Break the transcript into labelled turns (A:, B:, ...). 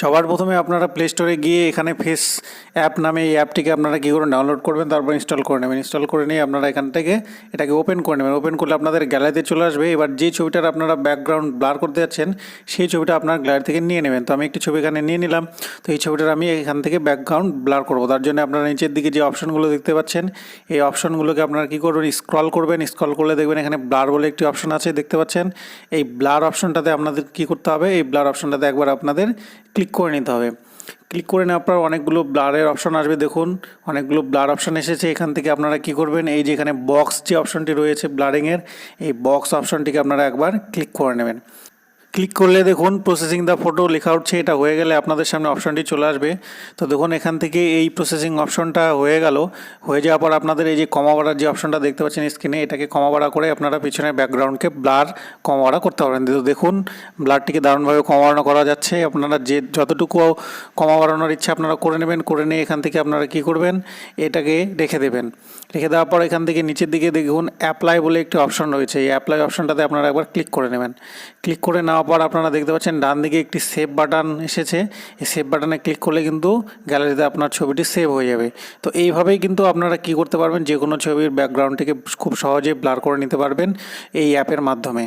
A: সবার প্রথমে আপনারা প্লে স্টোরে গিয়ে এখানে ফেস অ্যাপ নামে এই অ্যাপটিকে আপনারা কী করে ডাউনলোড করবেন, তারপর ইনস্টল করে নেবেন। ইনস্টল করে নিয়ে আপনারা এখান থেকে এটাকে ওপেন করে নেবেন। ওপেন করলে আপনাদের গ্যালারিতে চলে আসবে। এবার যে ছবিটার আপনারা ব্যাকগ্রাউন্ড ব্লার করতে যাচ্ছেন, সেই ছবিটা আপনার গ্যালারি থেকে নিয়ে নেবেন। তো আমি একটি ছবি এখানে নিয়ে নিলাম। তো এই ছবিটার আমি এখান থেকে ব্যাকগ্রাউন্ড ব্লার করব। তার জন্য আপনারা নিচের দিকে যে অপশনগুলো দেখতে পাচ্ছেন, এই অপশনগুলোকে আপনারা কী করবেন স্ক্রল করবেন। স্ক্রল করলে দেখবেন এখানে ব্লার বলে একটি অপশন আছে, দেখতে পাচ্ছেন। এই ব্লার অপশনটাতে আপনাদের কী করতে হবে? এই ব্লার অপশনটাতে একবার আপনাদের ক্লিক করে নিতে হবে। ক্লিক করে নেওয়ার পর অনেকগুলো ব্লারের অপশন আসবে, দেখুন। অনেকগুলো ব্লার অপশান এসেছে, এখান থেকে আপনারা কি করবেন? এই যে এখানে বক্স যে অপশনটি রয়েছে ব্লারিংয়ের এই বক্স অপশনটিকে আপনারা একবার ক্লিক করে নেবেন। ক্লিক করলে দেখুন প্রসেসিং দ্য ফটো লেখা উঠছে, এটা হয়ে গেলে আপনাদের সামনে অপশনটি চলে আসবে। তো দেখুন এখান থেকে এই প্রসেসিং অপশনটা হয়ে গেল। হয়ে যাওয়ার পর আপনাদের এই যে কমা বাড়ার যে অপশনটা দেখতে পাচ্ছেন স্ক্রিনে এটাকে কমা বাড়া করে আপনারা পিছনের ব্যাকগ্রাউন্ডকে ব্লার কমা বাড়া করতে পারবেন তো দেখুন ব্লারটিকে দারুণভাবে কমা বাড়ানো করা যাচ্ছে। আপনারা যে, যতটুকু কমা বাড়ানোর ইচ্ছা আপনারা করে নেবেন, করে নিয়ে এখান থেকে আপনারা কি করবেন, এটাকে রেখে দেবেন। রেখে দেওয়ার পর এখান থেকে নিচের দিকে দেখুন অ্যাপ্লাই বলে একটি অপশন রয়েছে। এই অ্যাপ্লাই অপশনটাতে আপনারা একবার ক্লিক করে নেবেন। ক্লিক করে নেওয়ার পর আপনারা দেখতে পাচ্ছেন ডান দিকে একটি সেভ বাটন এসেছে। এই সেভ বাটনে ক্লিক করলে কিন্তু গ্যালারিতে আপনার ছবিটি সেভ হয়ে যাবে। তো এইভাবেই কিন্তু আপনারা কি করতে পারবেন? যে কোনো ছবির ব্যাকগ্রাউন্ডটিকে খুব সহজে ব্লার করে নিতে পারবেন এই অ্যাপের মাধ্যমে।